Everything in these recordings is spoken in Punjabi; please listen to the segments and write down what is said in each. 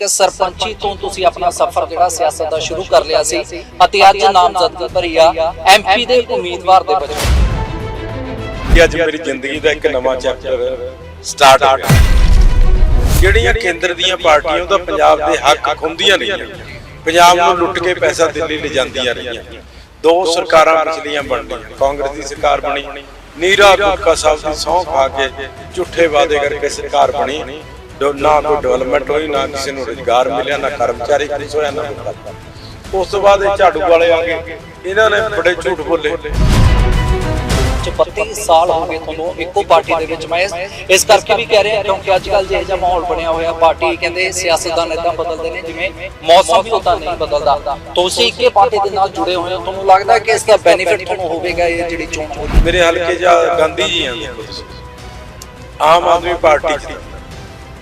ਕਿ ਸਰਪੰਚੀ ਤੋਂ ਤੁਸੀਂ ਆਪਣਾ ਸਫ਼ਰ ਜਿਹੜਾ ਸਿਆਸਤ ਦਾ ਸ਼ੁਰੂ ਕਰ ਲਿਆ ਸੀ ਅਤੇ ਅੱਜ ਨਾਮਜ਼ਦਗੀ ਭਰੀ ਆ ਐਮਪੀ ਦੇ ਉਮੀਦਵਾਰ ਦੇ ਵਜੋਂ। ਕਿ ਅੱਜ ਮੇਰੀ ਜ਼ਿੰਦਗੀ ਦਾ ਇੱਕ ਨਵਾਂ ਚੈਪਟਰ ਸਟਾਰਟ ਹੋ ਗਿਆ। ਜਿਹੜੀਆਂ ਕੇਂਦਰ ਦੀਆਂ ਪਾਰਟੀਆਂ ਉਹਦਾ ਪੰਜਾਬ ਦੇ ਹੱਕ ਖੁੰਦੀਆਂ ਰਹੀਆਂ, ਪੰਜਾਬ ਨੂੰ ਲੁੱਟ ਕੇ ਪੈਸਾ ਦਿੱਲੀ ਲੈ ਰਹੀਆਂ। ਦੋ ਸਰਕਾਰਾਂ ਪਿਛਲੀਆਂ ਬਣਦੀਆਂ ਕਾਂਗਰਸ ਦੀ ਸਰਕਾਰ ਬਣੀ, ਨੀਰਾ ਗੁਟਕਾ ਸਾਹਿਬ ਦੀ ਸਹੁੰ ਖਾ ਕੇ ਝੂਠੇ ਵਾਅਦੇ ਕਰਕੇ ਸਰਕਾਰ ਬਣੀ ਨਾ ਕੋਈ ਡਿਵੈਲਪਮੈਂਟ ਹੋਈ ਨਾ ਕਿਸੇ ਨੂੰ ਰੋਜ਼ਗਾਰ ਮਿਲਿਆ ਨਾ ਕਰਮਚਾਰੀ ਖੁਸ਼ ਹੋਇਆ ਨਾ। ਉਸ ਤੋਂ ਬਾਅਦ ਇਹ ਝਾੜੂ ਵਾਲੇ ਆ ਗਏ। ਇਹਨਾਂ ਨੇ ਬੜੇ ਝੂਠ ਬੋਲੇ। 32 ਸਾਲ ਹੋ ਗਏ ਤੁਹਾਨੂੰ ਇੱਕੋ ਪਾਰਟੀ ਦੇ ਵਿੱਚ। ਮੈਂ ਇਸ- ਕਰਕੇ ਵੀ ਕਹਿ ਰਿਹਾ ਕਿਉਂਕਿ ਅੱਜ ਕੱਲ ਜਿਹੋ ਜਿਹਾ ਮਾਹੌਲ ਬਣਿਆ ਹੋਇਆ ਪਾਰਟੀ ਕਹਿੰਦੇ ਸਿਆਸਤਦਾਨ ਇਦਾਂ ਬਦਲਦੇ ਨੇ ਜਿਵੇਂ ਮੌਸਮ ਵੀ ਉਦਾਂ ਨਹੀਂ ਬਦਲਦਾ। ਤੁਸੀਂ ਇੱਕੇ ਪਾਰਟੀ ਦੇ ਨਾਲ ਜੁੜੇ ਹੋਏ ਹੋ ਤੁਹਾਨੂੰ ਲੱਗਦਾ ਕਿ ਇਸ ਦਾ ਬੈਨੀਫਿਟ ਤੁਹਾਨੂੰ ਹੋਵੇਗਾ ਇਹ ਜਿਹੜੀ ਚੋਣ ਮੇਰੇ ਹਲਕੇ ਜਾਂ ਗਾਂਧੀ ਜੀ ਆਂ। ਆਮ ਆਦਮੀ ਪਾਰਟੀ।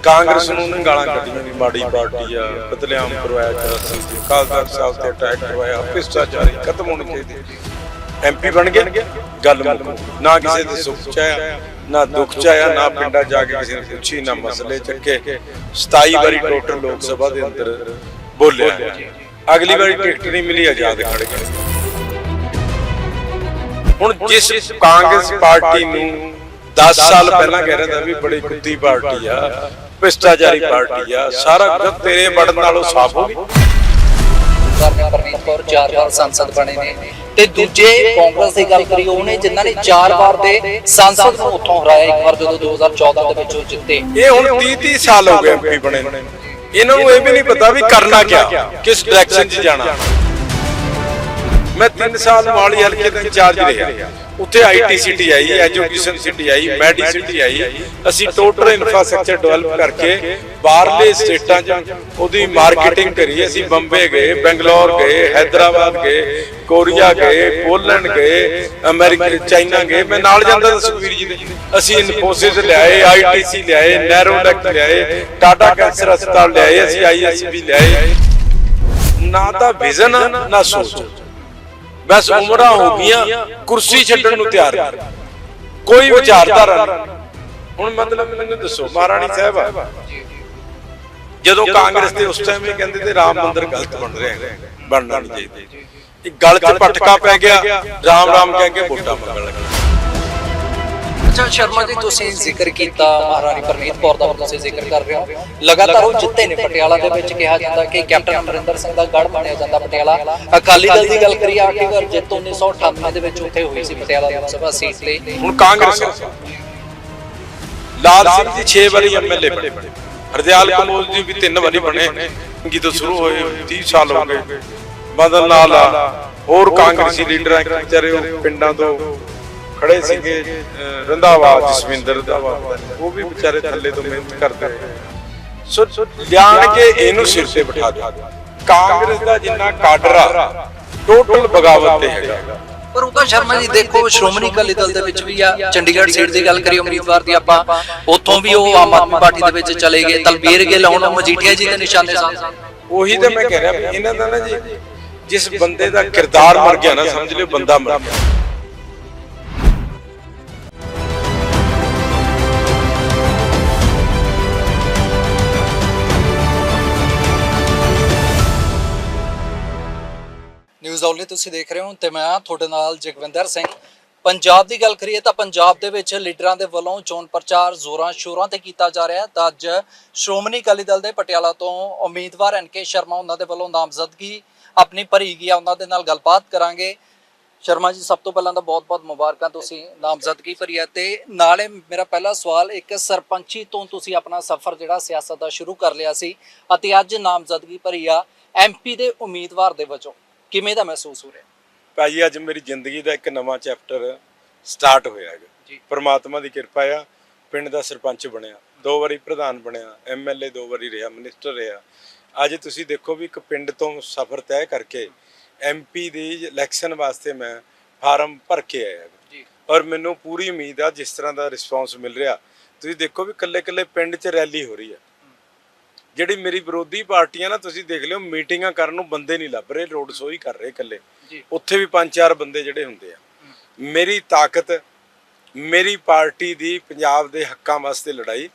ਕਾਂਗਰਸ ਨੂੰ ਨੇ ਗਾਲਾਂ ਕੱਢੀਆਂ ਵੀ ਮਾੜੀ ਪਾਰਟੀ ਆ, ਬਦਲਿਆਮ ਕਰਵਾਇਆ 84 ਚ ਕਾਲ ਸਾਹਿਬ ਤੇ ਅਟੈਕ ਕਰਵਾਇਆ, ਭ੍ਰਿਸ਼ਟਾਚਾਰੀ ਖਤਮ ਹੋਣੇ ਚਾਹੀਦੇ। ਐਮਪੀ ਬਣ ਗਏ, ਗੱਲ ਮੁੱਕ ਨਾ ਕਿਸੇ ਦੇ ਸੁੱਖ ਚ ਆਇਆ, ਨਾ ਦੁੱਖ ਚ ਆਇਆ, ਨਾ ਪਿੰਡਾਂ ਜਾ ਕੇ ਕਿਸੇ ਨੇ ਪੁੱਛੀ, ਨਾ ਮਸਲੇ ਚੱਕੇ। 27 ਵਾਰੀ ਟੋਟਲ ਲੋਕ ਸਭਾ ਦੇ ਅੰਦਰ ਬੋਲਿਆ। ਅਗਲੀ ਵਾਰੀ ਟਿਕਟ ਨਹੀਂ ਮਿਲੀ, ਆਜ਼ਾਦ ਖੜ ਖੜੇ ਹੁਣ ਜਿਸ ਕਾਂਗਰਸ ਪਾਰਟੀ ਨੂੰ 10 ਸਾਲ ਪਹਿਲਾਂ ਕਹਿ ਰਿਹਾ ਸੀ ਵੀ ਬੜੀ ਕੁੱਤੀ ਪਾਰਟੀ ਆ ਭ੍ਰਿਸ਼ਟਾਚਾਰੀ ਪਾਰਟੀ ਆ। ਸਾਰਾ ਕੁਝ ਤੇਰੇ ਬੜਨ ਨਾਲੋਂ ਸਾਫ਼ ਹੋ ਗਈ। ਕਰਨੇ ਪ੍ਰਨੀਤ ਕੌਰ ਚਾਰ ਵਾਰ ਸੰਸਦ ਬਣੇ ਨੇ ਤੇ ਦੂਜੇ ਕਾਂਗਰਸ ਦੀ ਗੱਲ ਕਰੀ ਉਹਨੇ ਜਿਨ੍ਹਾਂ ਨੇ ਚਾਰ ਵਾਰ ਦੇ ਸੰਸਦ ਨੂੰ ਉੱਥੋਂ ਹਰਾਇਆ ਇੱਕ ਵਾਰ ਜਦੋਂ 2014 ਦੇ ਵਿੱਚ ਉਹ ਜਿੱਤੇ। ਇਹ ਹੁਣ 30 30 ਸਾਲ ਹੋ ਗਏ ਐਮਪੀ ਬਣੇ ਨੂੰ। ਇਹਨਾਂ ਨੂੰ ਇਹ ਵੀ ਨਹੀਂ ਪਤਾ ਵੀ ਕਰਨਾ ਕਿਆ ਕਿਸ ਡਾਇਰੈਕਸ਼ਨ 'ਚ ਜਾਣਾ। ਮੈਂ 3 ਸਾਲ ਵਾਲੀ ਹਲਕੇ ਦਾ ਇੰਚਾਰਜ ਰਿਹਾ। ਉੱਥੇ ਆਈਟੀ ਸਿਟੀ ਆਈ ਐਜੂਕੇਸ਼ਨ ਸਿਟੀ ਆਈ ਮੈਡੀਸਿਟੀ ਆਈ ਅਸੀਂ ਟੋਟਲ ਇਨਫਰਾਸਟ੍ਰਕਚਰ ਡਿਵੈਲਪ ਕਰਕੇ ਬਾਹਰਲੇ ਸਟੇਟਾਂ 'ਚ ਉਹਦੀ ਮਾਰਕੀਟਿੰਗ ਕਰੀ। ਅਸੀਂ ਬੰਬੇ ਗਏ ਬੈਂਗਲੌਰ ਗਏ ਹੈਦਰਾਬਾਦ ਗਏ ਕੋਰੀਆ ਗਏ ਪੋਲੈਂਡ ਗਏ ਅਮਰੀਕਾ ਚਾਈਨਾ ਗਏ। ਮੈਂ ਨਾਲ ਜਾਂਦਾ ਤਾਂ ਸੁਖਵੀਰ ਜੀ ਦੇ ਅਸੀਂ ਇਨਫੋਸਿਸ ਲਿਆਏ ਆਈਟੀਸੀ ਲਿਆਏ ਨੈਰੋਲੈਕ ਲਿਆਏ ਟਾਟਾ ਕੈਂਸਰ ਹਸਪਤਾਲ ਲਿਆਏ ਅਸੀਂ ਆਈਐਸਬੀ ਲਿਆਏ। ਨਾ ਤਾਂ ਵਿਜ਼ਨ ਨਾ ਸੋਚ ਬਸ ਉਮਰਾਂ ਹੋ ਗਈਆਂ ਕੁਰਸੀ ਛੱਡਣ ਨੂੰ ਤਿਆਰ ਨਹੀਂ ਕੋਈ ਵਿਚਾਰਧਾਰਾ ਨਹੀਂ। ਹੁਣ ਮਤਲਬ ਮੈਨੂੰ ਦੱਸੋ ਮਹਾਰਾਣੀ ਸਾਹਿਬ ਜਦੋਂ ਕਾਂਗਰਸ ਦੇ ਉਸ ਟਾਈਮ ਇਹ ਕਹਿੰਦੇ ਤੇ ਰਾਮ ਮੰਦਿਰ ਗਲਤ ਬਣ ਰਿਹਾ ਹੈ ਬਣਨਾ ਨਹੀਂ ਚਾਹੀਦਾ ਇਹ ਗਲ 'ਚ ਪਟਕਾ ਪੈ ਗਿਆ ਰਾਮ ਰਾਮ ਕਹਿ ਕੇ ਵੋਟਾਂ ਮੰਗਣ ਲੱਗੇ। ਅੱਛਾ ਸ਼ਰਮਾ ਜੀ ਤੁਸੀਂ ਜ਼ਿਕਰ ਕੀਤਾ ਮਹਾਰਾਣੀ ਪ੍ਰਨੀਤ ਕੌਰ ਦਾ ਤੁਸੀਂ ਜ਼ਿਕਰ ਕਰ ਰਹੇ ਹੋ। ਲਗਾਤਾਰ ਉਹ ਜਿੱਤੇ ਨੇ ਪਟਿਆਲਾ ਦੇ ਵਿੱਚ ਕਿਹਾ ਜਾਂਦਾ ਕਿ ਕੈਪਟਨ ਅਮਰਿੰਦਰ ਸਿੰਘ ਦਾ ਗੜ ਮੰਨਿਆ ਜਾਂਦਾ ਪਟਿਆਲਾ। ਅਕਾਲੀ ਦਲ ਦੀ ਗੱਲ ਕਰੀਏ ਆਖਰੀ ਵਾਰ ਜਿੱਤ 1998 ਦੇ ਵਿੱਚ ਉੱਥੇ ਹੋਈ ਸੀ ਪਟਿਆਲਾ ਲੋਕ ਸਭਾ ਸੀਟ ਤੇ। ਹੁਣ ਕਾਂਗਰਸ ਲਾਲ ਸਿੰਘ ਜੀ 6 ਵਾਰੀ ਐਮਐਲਏ ਬਣੇ। ਹਰਦਿਆਲ ਕਨੋਜ ਜੀ ਵੀ 3 ਵਾਰੀ ਬਣੇ। ਕੀ ਤੋਂ ਸ਼ੁਰੂ ਹੋਏ 30 ਸਾਲ ਹੋ ਗਏ। ਲਾਲ ਆ ਹੋਰ ਕਾਂਗਰਸੀ ਲੀਡਰਾਂ ਵਿਚਾਰੇ ਪਿੰਡਾਂ ਤੋਂ ਖੜੇ ਸੀਗੇ ਰੰਧਾਵਾ ਜਸਵਿੰਦਰ ਦਾ। ਉਹ ਵੀ ਵਿਚਾਰੇ ਥੱਲੇ ਤੋਂ ਮਿਹਨਤ ਕਰਦੇ ਸੋ ਲਿਆਣ ਕੇ ਇਹਨੂੰ ਸਿਰ ਤੇ ਬਿਠਾ ਦਿਓ। ਕਾਂਗਰਸ ਦਾ ਜਿੰਨਾ ਕਾਡਰ ਆ ਟੋਟਲ ਬਗਾਵਤ ਤੇ ਹੈਗਾ। ਪਰ ਉਹ ਤਾਂ ਸ਼ਰਮਾ ਜੀ ਦੇਖੋ ਸ਼੍ਰੋਮਣੀ ਅਕਾਲੀ ਦਲ ਦੇ ਵਿੱਚ ਵੀ ਆ ਚੰਡੀਗੜ੍ਹ ਸੀਟ ਦੀ ਗੱਲ ਕਰੀਏ ਉਮੀਦਵਾਰ ਦੀ ਆਪਾਂ ਉੱਥੋਂ ਵੀ ਉਹ ਆਮ ਆਦਮੀ ਪਾਰਟੀ ਦੇ ਵਿੱਚ ਚਲੇ ਗਏ ਤਲਬੀਰ ਗਿੱਲ ਹੁਣ ਮਜੀਠੀਆ ਜੀ ਦੇ ਨਿਸ਼ਾਨੇ ਸਨ ਉਹੀ ਤਾਂ ਮੈਂ ਕਹਿ ਰਿਹਾ ਇਹਨਾਂ ਦਾ ਨਾ ਜੀ ਜਿਸ ਬੰਦੇ ਦਾ ਕਿਰਦਾਰ ਮਰ ਗਿਆ ਨਾ ਸਮਝ ਲਿਓ ਬੰਦਾ ਮਰ ਗਿਆ। ਨਿਊਜ਼ ਆਊਟਲੇ ਤੁਸੀਂ ਦੇਖ ਰਹੇ ਹੋ ਤੇ ਮੈਂ ਤੁਹਾਡੇ ਨਾਲ ਜਗਵਿੰਦਰ ਸਿੰਘ। ਪੰਜਾਬ ਦੀ ਗੱਲ ਕਰੀਏ ਤਾਂ ਪੰਜਾਬ ਦੇ ਵਿੱਚ ਲੀਡਰਾਂ ਦੇ ਵੱਲੋਂ ਚੋਣ ਪ੍ਰਚਾਰ ਜ਼ੋਰਾਂ ਸ਼ੋਰਾਂ ਤੇ ਕੀਤਾ ਜਾ ਰਿਹਾ ਹੈ। ਤਾਂ ਅੱਜ ਸ਼੍ਰੋਮਣੀ ਅਕਾਲੀ ਦਲ ਦੇ ਪਟਿਆਲਾ ਤੋਂ ਉਮੀਦਵਾਰ ਐਨਕੇ ਸ਼ਰਮਾ ਉਹਨਾਂ ਦੇ ਵੱਲੋਂ ਨਾਮਜ਼ਦਗੀ ਆਪਣੀ ਭਰੀ ਗਈ ਆ ਉਹਨਾਂ ਦੇ ਨਾਲ ਗੱਲਬਾਤ ਕਰਾਂਗੇ। ਸ਼ਰਮਾ ਜੀ, ਸਭ ਤੋਂ ਪਹਿਲਾਂ ਤਾਂ ਬਹੁਤ-ਬਹੁਤ ਮੁਬਾਰਕਾਂ ਤੁਸੀਂ ਨਾਮਜ਼ਦਗੀ ਭਰੀ ਹੈ ਤੇ ਨਾਲੇ ਮੇਰਾ ਪਹਿਲਾ ਸਵਾਲ, ਇੱਕ ਸਰਪੰਚੀ ਤੋਂ ਤੁਸੀਂ ਆਪਣਾ ਸਫ਼ਰ ਜਿਹੜਾ ਸਿਆਸਤ ਦਾ ਸ਼ੁਰੂ ਕਰ ਲਿਆ ਸੀ ਅਤੇ ਅੱਜ ਨਾਮਜ਼ਦਗੀ ਭਰੀ ਆ ਐਮਪੀ ਦੇ ਉਮੀਦਵਾਰ ਦੇ ਵਜੋਂ। ਕਿਵੇਂ ਦਾ ਮਹਿਸੂਸ ਹੋ ਰਿਹਾ? ਭਾਜੀ ਅੱਜ ਮੇਰੀ ਜ਼ਿੰਦਗੀ ਦਾ ਇੱਕ ਨਵਾਂ ਚੈਪਟਰ ਸਟਾਰਟ ਹੋਇਆ ਹੈਗਾ। ਜੀ। ਪਰਮਾਤਮਾ ਦੀ ਕਿਰਪਾ ਆ ਪਿੰਡ ਦਾ ਸਰਪੰਚ ਬਣਿਆ ਦੋ ਵਾਰੀ ਪ੍ਰਧਾਨ ਬਣਿਆ ਐਮਐਲਏ ਦੋ ਵਾਰੀ ਰਿਹਾ ਮਿਨਿਸਟਰ ਰਿਹਾ। ਅੱਜ ਤੁਸੀਂ ਦੇਖੋ ਵੀ ਇੱਕ ਪਿੰਡ ਤੋਂ ਸਫ਼ਰ ਤੈਅ ਕਰਕੇ ਐਮਪੀ ਦੀ ਇਲੈਕਸ਼ਨ ਵਾਸਤੇ ਮੈਂ ਫਾਰਮ ਭਰ ਕੇ ਆਇਆ। ਜੀ। ਔਰ ਮੈਨੂੰ ਪੂਰੀ ਉਮੀਦ ਆ ਜਿਸ ਤਰ੍ਹਾਂ ਦਾ ਰਿਸਪਾਂਸ ਮਿਲ ਰਿਹਾ ਤੁਸੀਂ ਦੇਖੋ ਵੀ ਕੱਲੇ-ਕੱਲੇ ਪਿੰਡ 'ਚ ਰੈਲੀ ਹੋ ਰਹੀ ਆ। ਜਿਹੜੀ ਮੇਰੀ ਵਿਰੋਧੀ ਪਾਰਟੀਆਂ ਨਾ ਤੁਸੀਂ ਦੇਖ ਲਿਓ ਮੀਟਿੰਗਾਂ ਕਰਨ ਨੂੰ ਬੰਦੇ ਨਹੀਂ ਲੱਭ ਰਹੇ ਰੋਡ ਸ਼ੋਅ ਹੀ ਕਰ ਰਹੇ ਇਕੱਲੇ। ਉੱਥੇ ਵੀ ਪੰਜ ਚਾਰ ਬੰਦੇ ਜਿਹੜੇ ਹੁੰਦੇ ਆ। ਮੇਰੀ ਤਾਕਤ ਮੇਰੀ ਪਾਰਟੀ ਦੀ ਪੰਜਾਬ ਦੇ ਹੱਕਾਂ ਵਾਸਤੇ ਲੜਾਈ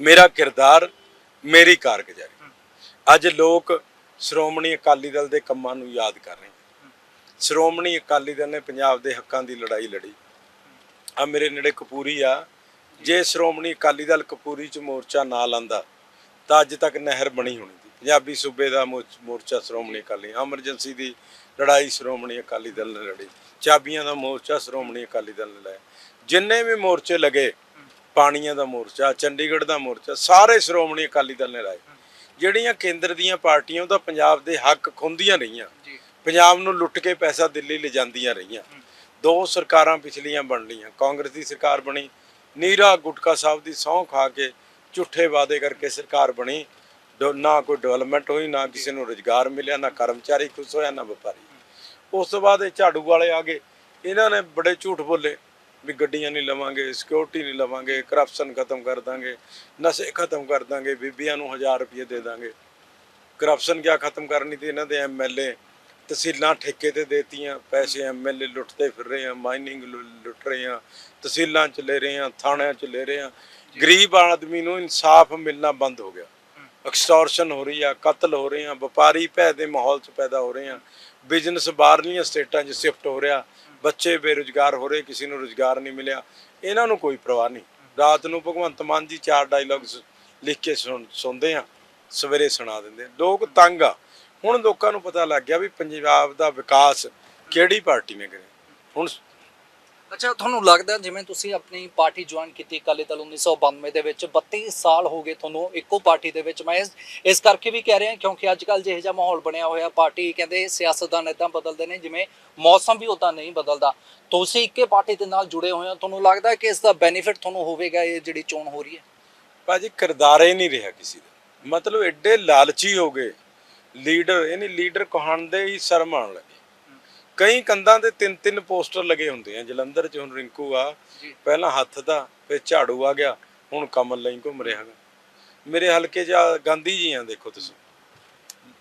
ਮੇਰਾ ਕਿਰਦਾਰ ਮੇਰੀ ਕਾਰਗੁਜ਼ਾਰੀ। ਅੱਜ ਲੋਕ ਸ਼੍ਰੋਮਣੀ ਅਕਾਲੀ ਦਲ ਦੇ ਕੰਮਾਂ ਨੂੰ ਯਾਦ ਕਰ ਰਹੇ ਸ਼੍ਰੋਮਣੀ ਅਕਾਲੀ ਦਲ ਨੇ ਪੰਜਾਬ ਦੇ ਹੱਕਾਂ ਦੀ ਲੜਾਈ ਲੜੀ। ਆ ਮੇਰੇ ਨੇੜੇ ਕਪੂਰੀ ਆ। ਜੇ ਸ਼੍ਰੋਮਣੀ ਅਕਾਲੀ ਦਲ ਕਪੂਰੀ ਚ ਮੋਰਚਾ ਨਾ ਲਾਂਦਾ ਤਾਂ ਅੱਜ ਤੱਕ ਨਹਿਰ ਬਣੀ ਹੋਣੀ ਸੀ। ਪੰਜਾਬੀ ਸੂਬੇ ਦਾ ਮੋਰਚ- ਸ਼੍ਰੋਮਣੀ ਅਕਾਲੀ ਐਮਰਜੈਂਸੀ ਦੀ ਲੜਾਈ ਸ਼੍ਰੋਮਣੀ ਅਕਾਲੀ ਦਲ ਨੇ ਲੜੀ। ਚਾਬੀਆਂ ਦਾ ਮੋਰਚਾ ਸ਼੍ਰੋਮਣੀ ਅਕਾਲੀ ਦਲ ਨੇ ਲਾਇਆ। ਜਿੰਨੇ ਵੀ ਮੋਰਚੇ ਲਗੇ ਪਾਣੀਆਂ ਦਾ ਮੋਰਚਾ ਚੰਡੀਗੜ੍ਹ ਦਾ ਮੋਰਚਾ ਸਾਰੇ ਸ਼੍ਰੋਮਣੀ ਅਕਾਲੀ ਦਲ ਨੇ ਲਾਏ। ਜਿਹੜੀਆਂ ਕੇਂਦਰ ਦੀਆਂ ਪਾਰਟੀਆਂ ਉਹ ਤਾਂ ਪੰਜਾਬ ਦੇ ਹੱਕ ਖੁੰਦੀਆਂ ਰਹੀਆਂ। ਪੰਜਾਬ ਨੂੰ ਲੁੱਟ ਕੇ ਪੈਸਾ ਦਿੱਲੀ ਲਿਜਾਂਦੀਆਂ ਰਹੀਆਂ। ਦੋ ਸਰਕਾਰਾਂ ਪਿਛਲੀਆਂ ਬਣ ਲਈਆਂ। ਕਾਂਗਰਸ ਦੀ ਸਰਕਾਰ ਬਣੀ ਨੀਰਾ ਗੁਟਕਾ ਸਾਹਿਬ ਦੀ ਸਹੁੰ ਖਾ ਕੇ ਝੂਠੇ ਵਾਅਦੇ ਕਰਕੇ ਸਰਕਾਰ ਬਣੀ। ਡੋ- ਨਾ ਕੋਈ ਡਿਵੈਲਪਮੈਂਟ ਹੋਈ, ਨਾ ਕਿਸੇ ਨੂੰ ਰੋਜ਼ਗਾਰ ਮਿਲਿਆ, ਨਾ ਕਰਮਚਾਰੀ ਖੁਸ਼ ਹੋਇਆ, ਨਾ ਵਪਾਰੀ। ਉਸ ਤੋਂ ਬਾਅਦ ਇਹ ਝਾੜੂ ਵਾਲੇ ਆ ਗਏ। ਇਹਨਾਂ ਨੇ ਬੜੇ ਝੂਠ ਬੋਲੇ ਵੀ ਗੱਡੀਆਂ ਨਹੀਂ ਲਵਾਂਗੇ ਸਿਕਿਉਰਿਟੀ ਨਹੀਂ ਲਵਾਂਗੇ ਕਰਪਸ਼ਨ ਖਤਮ ਕਰ ਦਾਂਗੇ, ਨਸ਼ੇ ਖਤਮ ਕਰ ਦਾਂਗੇ, ਬੀਬੀਆਂ ਨੂੰ 1000 ਰੁਪਏ ਦੇ ਦਾਂਗੇ। ਕਰਪਸ਼ਨ ਕਿਆ ਖਤਮ ਕਰਨੀ ਤੇ ਇਹਨਾਂ ਦੇ ਐਮਐਲਏ ਤਹਿਸੀਲਾਂ ਠੇਕੇ ਤੇ ਦੇਤੀਆਂ, ਪੈਸੇ ਐਮਐਲਏ ਲੁੱਟਦੇ ਫਿਰ ਰਹੇ ਆ ਮਾਈਨਿੰਗ ਲੁੱਟ ਰਹੇ ਆ, ਤਹਿਸੀਲਾਂ ਚ ਲੈ ਰਹੇ ਆ, ਥਾਣਿਆਂ ਚ ਲੈ ਰਹੇ ਆ। ਗਰੀਬ ਆਦਮੀ ਨੂੰ ਇਨਸਾਫ ਮਿਲਣਾ ਬੰਦ ਹੋ ਗਿਆ। ਐਕਸਟੋਰਸ਼ਨ ਹੋ ਰਹੀ ਆ, ਕਤਲ ਹੋ ਰਹੇ ਆ, ਵਪਾਰੀ ਭੈ ਦੇ ਮਾਹੌਲ ਚ ਪੈਦਾ ਹੋ ਰਹੇ ਆ। ਬਿਜ਼ਨਸ ਬਾਹਰਲੀਆਂ ਸਟੇਟਾਂ 'ਚ ਸ਼ਿਫਟ ਹੋ ਰਿਹਾ। ਬੱਚੇ ਬੇਰੁਜ਼ਗਾਰ ਹੋ ਰਹੇ, ਕਿਸੇ ਨੂੰ ਰੁਜ਼ਗਾਰ ਨਹੀਂ ਮਿਲਿਆ। ਇਹਨਾਂ ਨੂੰ ਕੋਈ ਪਰਵਾਹ ਨਹੀਂ। ਰਾਤ ਨੂੰ ਭਗਵੰਤ ਮਾਨ ਜੀ ਚਾਰ ਡਾਇਲੌਗਸ ਲਿਖ ਕੇ ਸੁਣ- ਸੁਣਦੇ ਆ, ਸਵੇਰੇ ਸੁਣਾ ਦਿੰਦੇ ਆ। ਲੋਕ ਤੰਗ ਆ। ਹੁਣ ਲੋਕਾਂ ਨੂੰ ਪਤਾ ਲੱਗ ਗਿਆ ਵੀ ਪੰਜਾਬ ਦਾ ਵਿਕਾਸ ਕਿਹੜੀ ਪਾਰਟੀ ਨੇ ਕਰਿਆ। ਹੁਣ ਅੱਛਾ, ਤੁਹਾਨੂੰ ਲੱਗਦਾ ਜਿਵੇਂ ਤੁਸੀਂ ਆਪਣੀ ਪਾਰਟੀ ਜੁਆਇਨ ਕੀਤੀ ਅਕਾਲੀ ਦਲ 1992 ਦੇ ਵਿੱਚ 32 ਸਾਲ ਹੋ ਗਏ ਤੁਹਾਨੂੰ ਇੱਕੋ ਪਾਰਟੀ ਦੇ ਵਿੱਚ। ਮੈਂ ਇਸ ਇਸ ਕਰਕੇ ਵੀ ਕਹਿ ਰਿਹਾ, ਕਿਉਂਕਿ ਅੱਜ ਕੱਲ ਜਿਹੋ ਜਿਹਾ ਮਾਹੌਲ ਬਣਿਆ ਹੋਇਆ, ਪਾਰਟੀ ਕਹਿੰਦੇ ਸਿਆਸਤਦਾਨ ਇਦਾਂ ਬਦਲਦੇ ਨੇ, ਜਿਵੇਂ ਮੌਸਮ ਵੀ ਉਦਾਂ ਨਹੀਂ ਬਦਲਦਾ। ਤੁਸੀਂ ਇੱਕੇ ਪਾਰਟੀ ਦੇ ਨਾਲ ਜੁੜੇ ਹੋਏ ਹੋ, ਤੁਹਾਨੂੰ ਲੱਗਦਾ ਕਿ ਇਸ ਦਾ ਬੈਨੀਫਿਟ ਤੁਹਾਨੂੰ ਹੋਵੇਗਾ, ਇਹ ਜਿਹੜੀ ਚੋਣ ਹੋ ਰਹੀ ਹੈ? ਭਾਜੀ, ਕਿਰਦਾਰ ਹੀ ਨਹੀਂ ਰਿਹਾ ਕਿਸੇ ਦਾ। ਮਤਲਬ ਐਡੇ ਲਾਲਚੀ ਹੋ ਗਏ। ਲੀਡਰ ਇਹ ਨਹੀਂ ਲੀਡਰ ਕਹਾਣਦੇ ਹੀ ਸ਼ਰਮ ਆਉਣ ਲੱਗੇ ਕਈ ਕੰਧਾਂ ਤੇ ਤਿੰਨ ਤਿੰਨ ਪੋਸਟਰ ਲੱਗੇ ਹੁੰਦੇ ਆ। ਜਲੰਧਰ ਚ ਹੁਣ ਰਿੰਕੂ ਆ। ਪਹਿਲਾਂ ਹੱਥ ਦਾ ਫਿਰ ਝਾੜੂ ਆ ਗਿਆ ਹੁਣ ਕਮਲ ਲਈ ਘੁੰਮ ਰਿਹਾ ਹੈਗਾ। ਮੇਰੇ ਹਲਕੇ 'ਚ ਗਾਂਧੀ ਜੀ ਆ ਦੇਖੋ ਤੁਸੀਂ।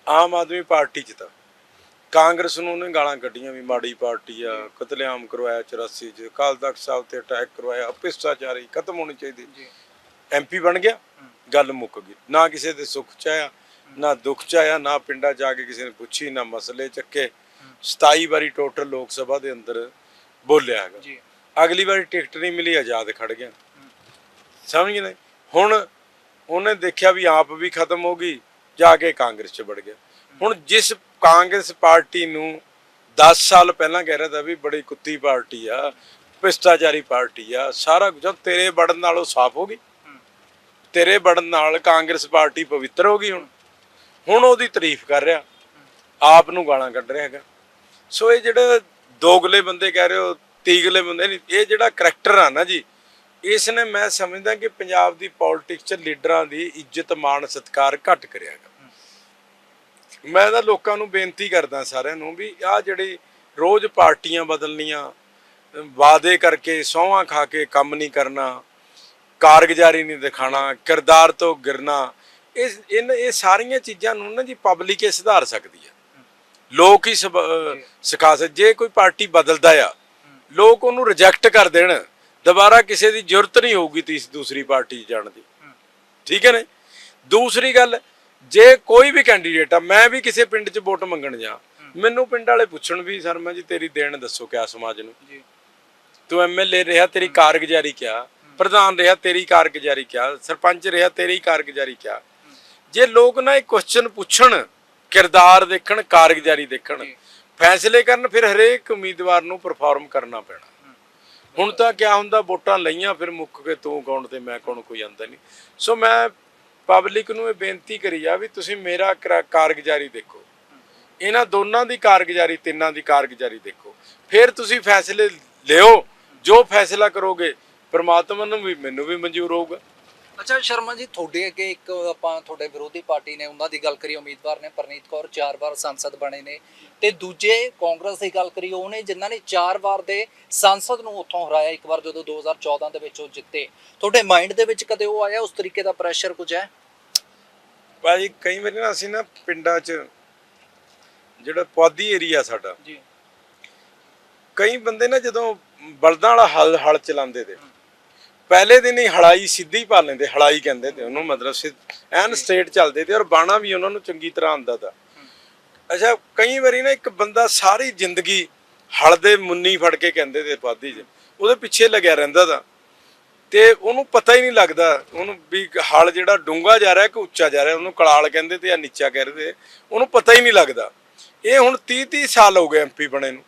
ਆਮ ਆਦਮੀ ਪਾਰਟੀ 'ਚ ਤਾਂ। ਕਾਂਗਰਸ ਨੂੰ ਉਹਨੇ ਗਾਲਾਂ ਕੱਢੀਆਂ ਵੀ ਮਾੜੀ ਪਾਰਟੀ ਆ ਕਤਲੇਆਮ ਕਰਵਾਇਆ 84 'ਚ ਅਕਾਲ ਤਖਤ ਸਾਹਿਬ ਤੇ ਅਟੈਕ ਕਰਵਾਇਆ ਭ੍ਰਿਸ਼ਟਾਚਾਰੀ ਖਤਮ ਹੋਣੀ ਚਾਹੀਦੀ। ਜੀ। ਐਮਪੀ ਬਣ ਗਿਆ ਗੱਲ ਮੁੱਕ ਗਈ। ਨਾ ਕਿਸੇ ਦੇ ਸੁੱਖ ਚ ਆਇਆ ਨਾ ਦੁੱਖ ਚ ਆਇਆ ਨਾ ਪਿੰਡਾਂ ਜਾ ਕੇ ਕਿਸੇ ਨੇ ਪੁੱਛੀ ਨਾ ਮਸਲੇ ਚੱਕੇ। 27 ਵਾਰੀ ਟੋਟਲ ਲੋਕ ਸਭਾ ਦੇ ਅੰਦਰ ਬੋਲਿਆ ਹੈਗਾ। ਜੀ। ਅਗਲੀ ਵਾਰੀ ਟਿਕਟ ਨਹੀਂ ਮਿਲੀ ਆਜ਼ਾਦ ਖੜ ਗਿਆ। ਸਮਝ ਗਏ? ਹੁਣ ਉਹਨੇ ਦੇਖਿਆ ਵੀ ਆਪ ਵੀ ਖਤਮ ਹੋ ਗਈ ਜਾ ਕੇ ਕਾਂਗਰਸ ਚ ਵੜ ਗਿਆ। ਹੁਣ ਜਿਸ ਕਾਂਗਰਸ ਪਾਰਟੀ ਨੂੰ 10 ਸਾਲ ਪਹਿਲਾਂ ਕਹਿ ਰਿਹਾ ਤਾਂ ਵੀ ਬੜੀ ਕੁੱਤੀ ਪਾਰਟੀ ਆ ਭ੍ਰਿਸ਼ਟਾਚਾਰੀ ਪਾਰਟੀ ਆ ਸਾਰਾ ਕੁਝ ਤੇਰੇ ਵੜਨ ਨਾਲੋਂ ਸਾਫ਼ ਹੋ ਗਈ। ਤੇਰੇ ਵੜਨ ਨਾਲ ਕਾਂਗਰਸ ਪਾਰਟੀ ਪਵਿੱਤਰ ਹੋ ਗਈ ਹੁਣ। ਹੁਣ ਉਹਦੀ ਤਾਰੀਫ ਕਰ ਰਿਹਾ। ਆਪ ਨੂੰ ਗਾਲਾਂ ਕੱਢ ਰਿਹਾ ਹੈਗਾ। ਸੋ ਇਹ ਜਿਹੜੇ ਦੋਗਲੇ ਬੰਦੇ ਕਹਿ ਰਹੇ ਹੋ, ਤੀਗਲੇ ਬੰਦੇ ਨਹੀਂ, ਇਹ ਜਿਹੜਾ ਕਰੈਕਟਰ ਆ ਨਾ ਜੀ ਇਸ ਨੇ ਮੈਂ ਸਮਝਦਾ ਕਿ ਪੰਜਾਬ ਦੀ ਪੋਲਿਟਿਕਸ 'ਚ ਲੀਡਰਾਂ ਦੀ ਇੱਜ਼ਤ, ਮਾਣ, ਸਤਿਕਾਰ ਘੱਟ ਕਰਿਆ ਹੈਗਾ ਮੈਂ ਤਾਂ ਲੋਕਾਂ ਨੂੰ ਬੇਨਤੀ ਕਰਦਾ ਸਾਰਿਆਂ ਨੂੰ ਵੀ ਆਹ ਜਿਹੜੀ ਰੋਜ਼ ਪਾਰਟੀਆਂ ਬਦਲਣੀਆਂ, ਵਾਅਦੇ ਕਰਕੇ ਸੌਹਾਂ ਖਾ ਕੇ ਕੰਮ ਨਹੀਂ ਕਰਨਾ, ਕਾਰਗੁਜ਼ਾਰੀ ਨਹੀਂ ਦਿਖਾਣਾ ਕਿਰਦਾਰ ਤੋਂ ਗਿਰਨਾ ਇਹ ਇਹ ਸਾਰੀਆਂ ਚੀਜ਼ਾਂ ਨੂੰ ਨਾ ਜੀ ਪਬਲਿਕ ਇਹ ਸੁਧਾਰ ਸਕਦੀ ਹੈ ਲੋਕ ਹੀ ਸਿਖਾ ਸਕ ਜੇ ਕੋਈ ਪਾਰਟੀ ਬਦਲਦਾ ਆ ਲੋਕ ਉਹਨੂੰ ਰਿਜੈਕਟ ਕਰ ਦੇਣ ਦੁਬਾਰਾ ਕਿਸੇ ਦੀ ਜ਼ਰੂਰਤ ਨਹੀਂ ਹੋਊਗੀ ਤੀਸ ਦੂਸਰੀ ਪਾਰਟੀ ਜਾਣ ਦੀ। ਠੀਕ ਹੈ ਨਾ ਦੂਸਰੀ ਗੱਲ ਜੇ ਕੋਈ ਵੀ ਕੈਂਡੀਡੇਟ ਆ ਮੈਂ ਵੀ ਕਿਸੇ ਪਿੰਡ 'ਚ ਵੋਟ ਮੰਗਣ ਜਾ ਮੈਨੂੰ ਪਿੰਡ ਵਾਲੇ ਪੁੱਛਣ ਵੀ ਸ਼ਰਮਾ ਜੀ ਤੇਰੀ ਦੇਣ ਦੱਸੋ ਕਿਆ ਸਮਾਜ ਨੂੰ? ਜੀ। ਤੂੰ ਐਮਐਲਏ ਰਿਹਾ ਤੇਰੀ ਕਾਰਗੁਜ਼ਾਰੀ ਕਿਆ? ਪ੍ਰਧਾਨ ਰਿਹਾ ਤੇਰੀ ਕਾਰਗੁਜ਼ਾਰੀ ਕਿਆ? ਸਰਪੰਚ ਰਿਹਾ ਤੇਰੀ ਕਾਰਗੁਜ਼ਾਰੀ ਕਿਆ? ਜੇ ਲੋਕ ਨਾ ਇਹ ਕੁਐਸਚਨ ਪੁੱਛਣ ਕਿਰਦਾਰ ਦੇਖਣ ਕਾਰਗੁਜ਼ਾਰੀ ਦੇਖਣ। ਫੈਸਲੇ ਕਰਨ ਫਿਰ ਹਰੇਕ ਉਮੀਦਵਾਰ ਨੂੰ ਪਰਫਾਰਮ ਕਰਨਾ ਪੈਣਾ। ਹੁਣ ਤਾਂ ਕਿਆ ਹੁੰਦਾ ਵੋਟਾਂ ਲਈਆਂ ਫਿਰ ਮੁੱਕ ਕੇ ਤੂੰ ਕੌਣ ਤੇ ਮੈਂ ਕੌਣ ਕੋਈ ਆਂਦਾ ਨਹੀਂ। ਸੋ ਮੈਂ ਪਬਲਿਕ ਨੂੰ ਇਹ ਬੇਨਤੀ ਕਰੀ ਆ ਵੀ ਤੁਸੀਂ ਮੇਰਾ ਕਰਾ- ਕਾਰਗੁਜ਼ਾਰੀ ਦੇਖੋ। ਇਹਨਾਂ ਦੋਨਾਂ ਦੀ ਕਾਰਗੁਜ਼ਾਰੀ ਤਿੰਨਾਂ ਦੀ ਕਾਰਗੁਜ਼ਾਰੀ ਦੇਖੋ। ਫਿਰ ਤੁਸੀਂ ਫੈਸਲੇ ਲਿਓ। ਜੋ ਫੈਸਲਾ ਕਰੋਗੇ ਪ੍ਰਮਾਤਮਾ ਨੂੰ ਵੀ ਮੈਨੂੰ ਵੀ ਮਨਜ਼ੂਰ ਹੋਊਗਾ। ਅੱਛਾ ਸ਼ਰਮਾ ਜੀ ਤੁਹਾਡੇ ਅੱਗੇ ਇੱਕ ਆਪਾਂ ਤੁਹਾਡੇ ਵਿਰੋਧੀ ਪਾਰਟੀ ਨੇ ਉਹਨਾਂ ਦੀ ਗੱਲ ਕਰੀ ਉਮੀਦਵਾਰ ਨੇ ਪਰਨੀਤ ਕੌਰ ਚਾਰ ਵਾਰ ਸੰਸਦ ਬਣੇ ਨੇ। ਤੇ ਦੂਜੇ ਕਾਂਗਰਸ ਦੀ ਗੱਲ ਕਰੀ ਉਹਨੇ ਜਿਨ੍ਹਾਂ ਨੇ ਚਾਰ ਵਾਰ ਦੇ ਸੰਸਦ ਨੂੰ ਉੱਥੋਂ ਹਰਾਇਆ ਇੱਕ ਵਾਰ ਜਦੋਂ 2014 ਦੇ ਵਿੱਚ ਉਹ ਜਿੱਤੇ। ਤੁਹਾਡੇ ਮਾਈਂਡ ਦੇ ਵਿੱਚ ਕਦੇ ਉਹ ਆਇਆ ਉਸ ਤਰੀਕੇ ਦਾ ਪ੍ਰੈਸ਼ਰ ਕੁਝ ਹੈ? ਭਾਜੀ ਕਈ ਵਾਰੀ ਨਾ ਅਸੀਂ ਨਾ ਪਿੰਡਾਂ 'ਚ ਜਿਹੜਾ ਪੁਆਧੀ ਏਰੀਆ ਸਾਡਾ ਪਹਿਲੇ ਦਿਨ ਹੀ ਹਲਾਈ ਸਿੱਧੀ ਪਾ ਲੈਂਦੇ ਹਲਾਈ ਕਹਿੰਦੇ ਤੇ ਉਹਨੂੰ ਮਤਲਬ ਸਿੱਧ- ਐਨ ਸਟੇਟ ਚੱਲਦੇ ਤੇ ਔਰ ਬਾਣਾ ਵੀ ਉਹਨਾਂ ਨੂੰ ਚੰਗੀ ਤਰ੍ਹਾਂ ਆਉਂਦਾ ਤਾ। ਅੱਛਾ ਕਈ ਵਾਰੀ ਨਾ ਇੱਕ ਬੰਦਾ ਸਾਰੀ ਜ਼ਿੰਦਗੀ ਹਲ ਦੇ ਮੁੰਨੀ ਫੜ ਕੇ ਕਹਿੰਦੇ ਤੇ ਪਾਦੀ 'ਚ ਉਹਦੇ ਪਿੱਛੇ ਲੱਗਿਆ ਰਹਿੰਦਾ ਤਾ। ਤੇ ਉਹਨੂੰ ਪਤਾ ਹੀ ਨਹੀਂ ਲੱਗਦਾ ਉਹਨੂੰ ਵੀ ਹਲ ਜਿਹੜਾ ਡੂੰਗਾ ਜਾ ਰਿਹਾ ਕਿ ਉੱਚਾ ਜਾ ਰਿਹਾ ਉਹਨੂੰ ਕਲਾਲ ਕਹਿੰਦੇ ਤੇ ਜਾਂ ਨੀਚਾ ਕਹਿੰਦੇ ਉਹਨੂੰ ਪਤਾ ਹੀ ਨਹੀਂ ਲੱਗਦਾ। ਇਹ ਹੁਣ 30 30 ਸਾਲ ਹੋ ਗਏ ਐਮਪੀ ਬਣੇ ਨੂੰ।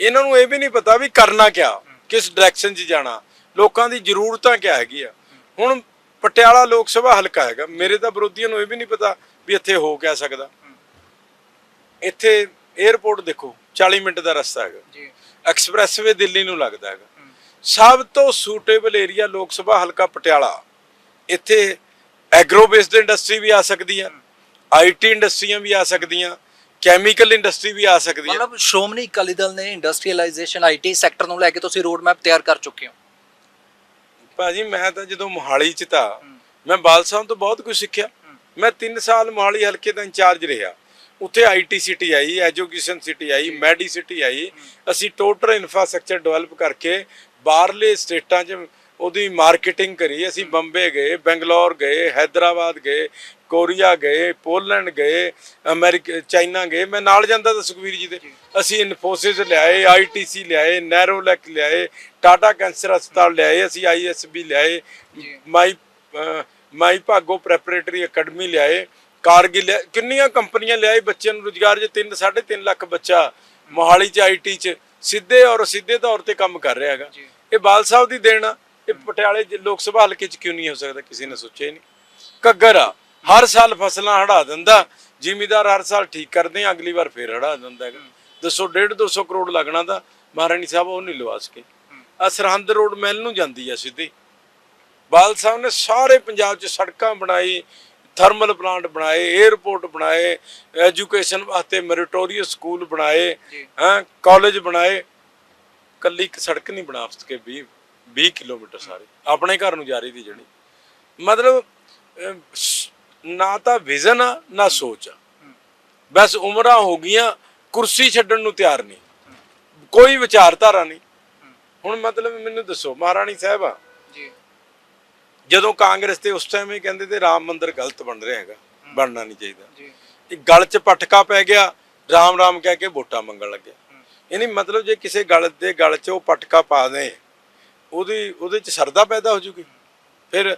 ਇਹਨਾਂ ਨੂੰ ਇਹ ਵੀ ਨਹੀਂ ਪਤਾ ਵੀ ਕਰਨਾ ਕਿਆ ਕਿਸ ਡਾਇਰੈਕਸ਼ਨ 'ਚ ਜਾਣਾ। ਲੋਕਾਂ ਦੀ ਜ਼ਰੂਰਤਾਂ ਕਿਆ ਹੈਗੀ ਆ? ਹੁਣ ਪਟਿਆਲਾ ਲੋਕ ਸਭਾ ਹਲਕਾ ਹੈਗਾ ਮੇਰੇ ਤਾਂ ਵਿਰੋਧੀਆਂ ਨੂੰ ਇਹ ਵੀ ਨਹੀਂ ਪਤਾ ਵੀ ਇੱਥੇ ਹੋ ਕਿਆ ਸਕਦਾ। ਇੱਥੇ 에어ਪੋਰਟ ਦੇਖੋ 40 ਮਿੰਟ ਦਾ ਰਸਤਾ ਹੈਗਾ। ਜੀ। ਐਕਸਪ੍ਰੈਸਵੇ ਦਿੱਲੀ ਨੂੰ ਲੱਗਦਾ ਹੈਗਾ। ਸਭ ਤੋਂ ਸੂਟੇਬਲ ਏਰੀਆ ਲੋਕ ਸਭਾ ਹਲਕਾ ਪਟਿਆਲਾ। ਇੱਥੇ ਐਗਰੋ ਬੇਸਡ ਇੰਡਸਟਰੀ ਵੀ ਆ ਸਕਦੀ ਹੈ ਆਈਟੀ ਇੰਡਸਟਰੀਆਂ ਵੀ ਆ ਸਕਦੀਆਂ ਕੈਮੀਕਲ ਇੰਡਸਟਰੀ ਵੀ ਆ ਸਕਦੀ ਹੈ ਮਤਲਬ ਸ਼੍ਰੋਮਣੀ ਅਕਾਲੀ ਦਲ ਨੇ ਇੰਡਸਟਰੀਅਲਾਈਜੇਸ਼ਨ ਆਈਟੀ ਸੈਕਟਰ ਨੂੰ ਲੈ ਕੇ ਤੁਸੀਂ ਰੋਡ ਮੈਪ ਤਿਆਰ ਕਰ ਚੁੱਕੇ ਹੋ। ਭਾਜੀ ਮੈਂ ਤਾਂ ਜਦੋਂ ਮੋਹਾਲੀ ਚ ਤਾਂ ਮੈਂ ਬਾਲ ਸਾਹਿਬ ਤੋਂ ਬਹੁਤ ਕੁਝ ਸਿੱਖਿਆ। ਮੈਂ 3 ਸਾਲ ਮੋਹਾਲੀ ਹਲਕੇ ਦਾ ਇੰਚਾਰਜ ਰਿਹਾ। ਉੱਥੇ ਆਈਟੀ ਸਿਟੀ ਆਈ ਐਜੂਕੇਸ਼ਨ ਸਿਟੀ ਆਈ ਮੈਡੀ ਸਿਟੀ ਆਈ। ਅਸੀਂ ਟੋਟਲ ਇਨਫਰਾਸਟ੍ਰਕਚਰ ਡਿਵੈਲਪ ਕਰਕੇ ਬਾਹਰਲੇ ਸਟੇਟਾਂ 'ਚ ਉਹਦੀ ਮਾਰਕੀਟਿੰਗ ਕਰੀ। ਅਸੀਂ ਬੰਬੇ ਗਏ ਬੰਗਲੌਰ ਗਏ ਹైదరాబాద్ ਗਏ ਕੋਰੀਆ ਗਏ ਪੋਲੈਂਡ ਗਏ ਅਮਰੀਕਾ ਚਾਈਨਾ ਗਏ। ਮੈਂ ਨਾਲ ਜਾਂਦਾ ਤਾਂ ਸੁਖਵੀਰ ਜੀ ਦੇ। ਅਸੀਂ ਇਨਫੋਸਿਸ ਲਿਆਏ ਆਈਟੀਸੀ ਲਿਆਏ ਨੈਰੋਲੈਕ ਲਿਆਏ ਟਾਟਾ ਕੈਂਸਰ ਹਸਪਤਾਲ ਲਿਆਏ ਅਸੀਂ ਆਈਐਸਬੀ ਲਿਆਏ ਮਾਈ ਮਾਈ ਭਾਗੋ ਪ੍ਰੈਪਰੇਟਰੀ ਅਕੈਡਮੀ ਲਿਆਏ ਕਾਰਗਿਲ ਕਿੰਨੀਆਂ ਕੰਪਨੀਆਂ ਲਿਆਏ ਬੱਚਿਆਂ ਨੂੰ ਰੋਜ਼ਗਾਰ ਜੇ 3 3.5 ਲੱਖ ਬੱਚਾ ਮੋਹਾਲੀ ਚ ਆਈਟੀ ਚ ਸਿੱਧੇ ਔਰ ਸਿੱਧੇ ਤੌਰ ਤੇ ਕੰਮ ਕਰ ਰਿਹਾ ਹੈਗਾ। ਇਹ ਬਾਲ ਸਾਹਿਬ ਦੀ ਦੇਣਾ ਇਹ ਪਟਿਆਲੇ ਲੋਕ ਸਭਾ ਹਲਕੇ ਚ ਕਿਉਂ ਨਹੀਂ ਹੋ ਸਕਦਾ? ਕਿਸੇ ਨੇ ਸੋਚਿਆ ਹੀ ਨਹੀਂ। ਘੱਗਰ ਆ ਹਰ ਸਾਲ ਫਸਲਾਂ ਹੜਾ ਦਿੰਦਾ ਜ਼ਿਮੀਦਾਰ ਹਰ ਸਾਲ ਠੀਕ ਕਰਦੇ ਆ ਅਗਲੀ ਵਾਰ ਫੇਰ ਹੜਾ ਦਿੰਦਾ ਹੈਗਾ। ਦੱਸੋ 1.5 200 ਕਰੋੜ ਲੱਗਣਾ ਤਾਂ ਮਹਾਰਾਣੀ ਸਾਹਿਬ ਉਹ ਨਹੀਂ ਲਵਾ ਸਕੇ। ਆ ਸਰਹੰਦ ਰੋਡ ਮਹਿਲ ਨੂੰ ਜਾਂਦੀ ਆ ਸਿੱਧੀ। ਬਾਲ ਸਾਹਿਬ ਨੇ ਸਾਰੇ ਪੰਜਾਬ 'ਚ ਸੜਕਾਂ ਬਣਾਈ ਥਰਮਲ ਪਲਾਂਟ ਬਣਾਏ 에어ਪੋਰਟ ਬਣਾਏ ਐਜੂਕੇਸ਼ਨ ਵਾਸਤੇ ਮੈਰੀਟੋਰੀਅਸ ਸਕੂਲ ਬਣਾਏ ਹਾਂ ਕਾਲਜ ਬਣਾਏ। ਕੱਲੀ ਇੱਕ ਸੜਕ ਨਹੀਂ ਬਣਾ ਸਕੇ 20 20 ਕਿਲੋਮੀਟਰ ਸਾਰੇ ਆਪਣੇ ਘਰ ਨੂੰ ਜਾ ਰਹੀ ਦੀ ਜਿਹੜੀ ਮਤਲਬ ਅਹ, ਸ- ਨਾ ਤਾਂ ਵਿਜ਼ਨ ਆ ਨਾ ਸੋਚ ਆ। ਬਸ ਉਮਰਾਂ ਹੋ ਗਈਆਂ ਕੁਰਸੀ ਛੱਡਣ ਨੂੰ ਤਿਆਰ ਨਹੀਂ। ਕੋਈ ਵਿਚਾਰਧਾਰਾ ਨਹੀਂ। ਹੁਣ ਮਤਲਬ ਮੈਨੂੰ ਦੱਸੋ ਮਹਾਰਾਣੀ ਸਾਹਿਬ ਆ। ਜੀ। ਜਦੋਂ ਕਾਂਗਰਸ ਤੇ ਉਸ ਟਾਈਮ ਇਹ ਕਹਿੰਦੇ ਤੇ ਰਾਮ ਮੰਦਿਰ ਗਲਤ ਬਣ ਰਿਹਾ ਹੈਗਾ ਬਣਨਾ ਨਹੀਂ ਚਾਹੀਦਾ। ਜੀ। ਇਹ ਗਲ 'ਚ ਪਟਕਾ ਪੈ ਗਿਆ ਰਾਮ ਰਾਮ ਕਹਿ ਕੇ ਵੋਟਾਂ ਮੰਗਣ ਲੱਗਿਆ। ਇਹਨੀ ਮਤਲਬ ਜੇ ਕਿਸੇ ਗਲ ਦੇ ਗਲ 'ਚ ਉਹ ਪਟਕਾ ਪਾ ਦੇ ਉਹਦੀ ਉਹਦੇ 'ਚ ਸਰਦਾ ਪੈਦਾ ਹੋ ਜੂਗੀ। ਫਿਰ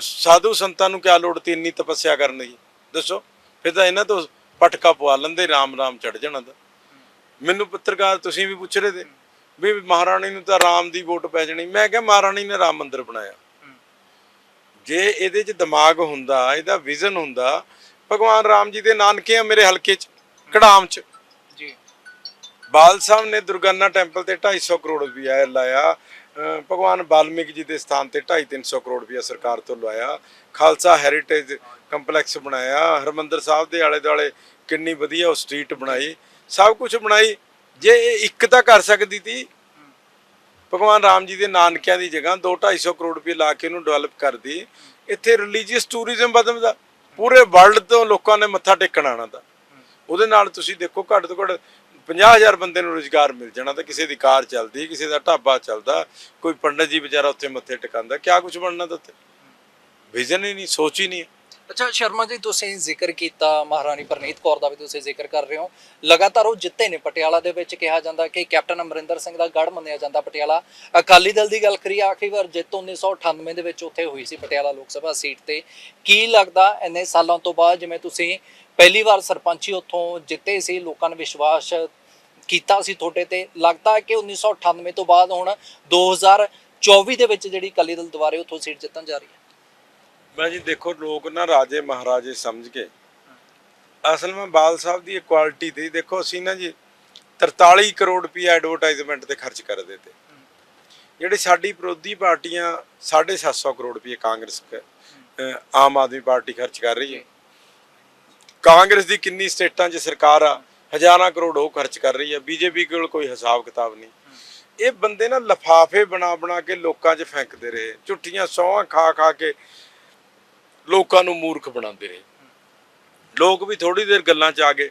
ਸਾਧੂ ਸੰਤਾਂ ਨੂੰ ਕਿਆ ਲੋੜ ਤੀ ਇੰਨੀ ਤਪੱਸਿਆ ਕਰਨ ਦੀ? ਦੱਸੋ। ਫਿਰ ਤਾਂ ਇਹਨਾਂ ਤੋਂ ਪਟਕਾ ਪਵਾ ਲੈਂਦੇ ਰਾਮ ਰਾਮ ਚੜ ਜਾਣਾ ਤਾਂ। ਮੈਨੂੰ ਪੱਤਰਕਾਰ ਤੁਸੀਂ ਵੀ ਪੁੱਛ ਰਹੇ ਤੇ ਵੀ ਮਹਾਰਾਣੀ ਨੂੰ ਤਾਂ ਰਾਮ ਦੀ ਵੋਟ ਪੈ ਜਾਣੀ। ਮੈਂ ਕਿਹਾ ਮਹਾਰਾਣੀ ਨੇ ਰਾਮ ਮੰਦਿਰ ਬਣਾਇਆ। ਜੇ ਇਹਦੇ 'ਚ ਦਿਮਾਗ ਹੁੰਦਾ ਇਹਦਾ ਵਿਜ਼ਨ ਹੁੰਦਾ ਭਗਵਾਨ ਰਾਮ ਜੀ ਦੇ ਨਾਨਕੇ ਆ ਮੇਰੇ ਹਲਕੇ 'ਚ ਕੜਾਮ 'ਚ। ਜੀ। ਬਾਲ ਸਾਹਿਬ ਨੇ ਦੁਰਗਾਨਾ ਟੈਂਪਲ ਤੇ 250 ਕਰੋੜ ਰੁਪਇਆ ਲਾਇਆ। ਭਗਵਾਨ ਵਾਲਮੀਕ ਜੀ ਦੇ ਸਥਾਨ ਤੇ 2.5 300 ਕਰੋੜ ਰੁਪਇਆ ਸਰਕਾਰ ਤੋਂ ਲਾਇਆ ਖਾਲਸਾ ਹੈਰੀਟੇਜ ਕੰਪਲੈਕਸ ਬਣਾਇਆ। ਹਰਮੰਦਰ ਸਾਹਿਬ ਦੇ ਆਲੇ ਦੁਆਲੇ ਕਿੰਨੀ ਵਧੀਆ ਉਹ ਸਟਰੀਟ ਬਣਾਈ। ਸਭ ਕੁਝ ਬਣਾਈ। ਜੇ ਇਹ ਇੱਕ ਤਾਂ ਕਰ ਸਕਦੀ ਤੀ, ਭਗਵਾਨ ਰਾਮ ਜੀ ਦੇ ਨਾਨਕਿਆਂ ਦੀ ਜਗ੍ਹਾ 2-250 ਕਰੋੜ ਰੁਪਏ ਲਾ ਕੇ ਇਹਨੂੰ ਡਿਵੈਲਪ ਕਰਦੀ। ਇੱਥੇ ਰਿਲੀਜੀਅਸ ਟੂਰਿਜ਼ਮ ਵਧਦਾ ਪੂਰੇ ਵਰਲਡ ਤੋਂ ਲੋਕਾਂ ਨੇ ਮੱਥਾ ਟੇਕਣ ਆਣਾ ਤਾਂ ਉਹਦੇ ਨਾਲ ਤੁਸੀਂ ਦੇਖੋ ਘੱਟ ਤੋਂ ਘੱਟ 50000 ਬੰਦੇ ਨੂੰ ਰੋਜ਼ਗਾਰ ਮਿਲ ਜਾਣਾ ਤਾਂ ਕਿਸੇ ਦੀ ਕਾਰ ਚੱਲਦੀ, ਕਿਸੇ ਦਾ ਢਾਬਾ ਚੱਲਦਾ, ਕੋਈ ਪੰਡਤ ਜੀ ਵਿਚਾਰਾ ਉੱਥੇ ਮੱਥੇ ਟਿਕਾਉਂਦਾ, ਕਿਆ ਕੁਝ ਬਣਨਾ ਤਾਂ ਉੱਥੇ? ਵਿਜ਼ਨ ਹੀ ਨਹੀਂ, ਸੋਚ ਹੀ ਨਹੀਂ ਅੱਛਾ, ਸ਼ਰਮਾ ਜੀ, ਤੁਸੀਂ ਜ਼ਿਕਰ ਕੀਤਾ ਮਹਾਰਾਣੀ ਪ੍ਰਨੀਤ ਕੌਰ ਦਾ ਵੀ ਤੁਸੀਂ ਜ਼ਿਕਰ ਕਰ ਰਹੇ ਹੋ। ਲਗਾਤਾਰ ਉਹ ਜਿੱਤੇ ਨੇ ਪਟਿਆਲਾ ਦੇ ਵਿੱਚ ਕਿਹਾ ਜਾਂਦਾ ਕਿ ਕੈਪਟਨ ਅਮਰਿੰਦਰ ਸਿੰਘ ਦਾ ਗੜ ਮੰਨਿਆ ਜਾਂਦਾ ਪਟਿਆਲਾ। ਅਕਾਲੀ ਦਲ ਦੀ ਗੱਲ ਕਰੀਏ, ਆਖਰੀ ਵਾਰ ਜਿੱਤ 1998 ਦੇ ਵਿੱਚ ਉੱਥੇ ਹੋਈ ਸੀ ਪਟਿਆਲਾ ਲੋਕ ਸਭਾ ਸੀਟ ਤੇ। ਕੀ ਲੱਗਦਾ ਇੰਨੇ ਸਾਲਾਂ ਤੋਂ ਬਾਅਦ, ਜਿਵੇਂ ਤੁਸੀਂ ਪਹਿਲੀ ਵਾਰ ਸਰਪੰਚੀ ਉੱਥੋਂ ਜਿੱਤੇ ਸੀ, ਲੋਕਾਂ ਨੂੰ ਵਿਸ਼ਵਾਸ ਕੀਤਾ ਸੀ ਤੁਹਾਡੇ ਤੇ। ਲੱਗਦਾ ਹੈ ਕਿ 1998 ਤੋਂ ਬਾਅਦ ਹੁਣ 2024 ਦੇ ਵਿੱਚ ਜਿਹੜੀ ਅਕਾਲੀ ਦਲ ਦੁਬਾਰੇ ਉੱਥੋਂ ਸੀਟ ਜਿੱਤਣ ਜਾ ਰਹੀ ਹੈ। ਮੈਂ ਜੀ ਦੇਖੋ, ਲੋਕ ਨਾ ਰਾਜੇ ਮਹਾਰਾਜੇ ਸਮਝ ਕੇ। ਅਸਲ ਵਿੱਚ ਬਾਲ ਸਾਹਿਬ ਦੀ ਕੁਆਲਿਟੀ ਤੇ ਦੇਖੋ, ਅਸੀਂ ਨਾ ਜੀ 43 ਕਰੋੜ ਰੁਪਏ ਐਡਵਰਟਾਈਜ਼ਮੈਂਟ ਤੇ ਖਰਚ ਕਰਦੇ ਤੇ ਜਿਹੜੀ ਸਾਡੀ ਵਿਰੋਧੀ ਪਾਰਟੀਆਂ 750 ਕਰੋੜ ਰੁਪਏ ਕਾਂਗਰਸ ਆਮ ਆਦਮੀ ਪਾਰਟੀ ਖਰਚ ਕਰ ਰਹੀ ਹੈ। ਕਾਂਗਰਸ ਦੀ ਕਿੰਨੀ ਸਟੇਟਾਂ 'ਚ ਸਰਕਾਰ ਆ ਹਜ਼ਾਰਾਂ ਕਰੋੜ ਉਹ ਖਰਚ ਕਰ ਰਹੀ ਹੈ ਬੀਜੇਪੀ ਕੋਲ ਕੋਈ ਹਿਸਾਬ ਕਿਤਾਬ ਨਹੀਂ। ਇਹ ਬੰਦੇ ਨਾ ਲਫਾਫੇ ਬਣਾ ਬਣਾ ਕੇ ਲੋਕਾਂ 'ਚ ਫੈਂਕਦੇ ਰਹੇ ਝੁੱਠੀਆਂ ਸੌਹਾਂ ਖਾ ਖਾ ਕੇ ਲੋਕਾਂ ਨੂੰ ਮੂਰਖ ਬਣਾਉਂਦੇ ਰਹੇ। ਲੋਕ ਵੀ ਥੋੜੀ ਦੇਰ ਗੱਲਾਂ 'ਚ ਆ ਗਏ।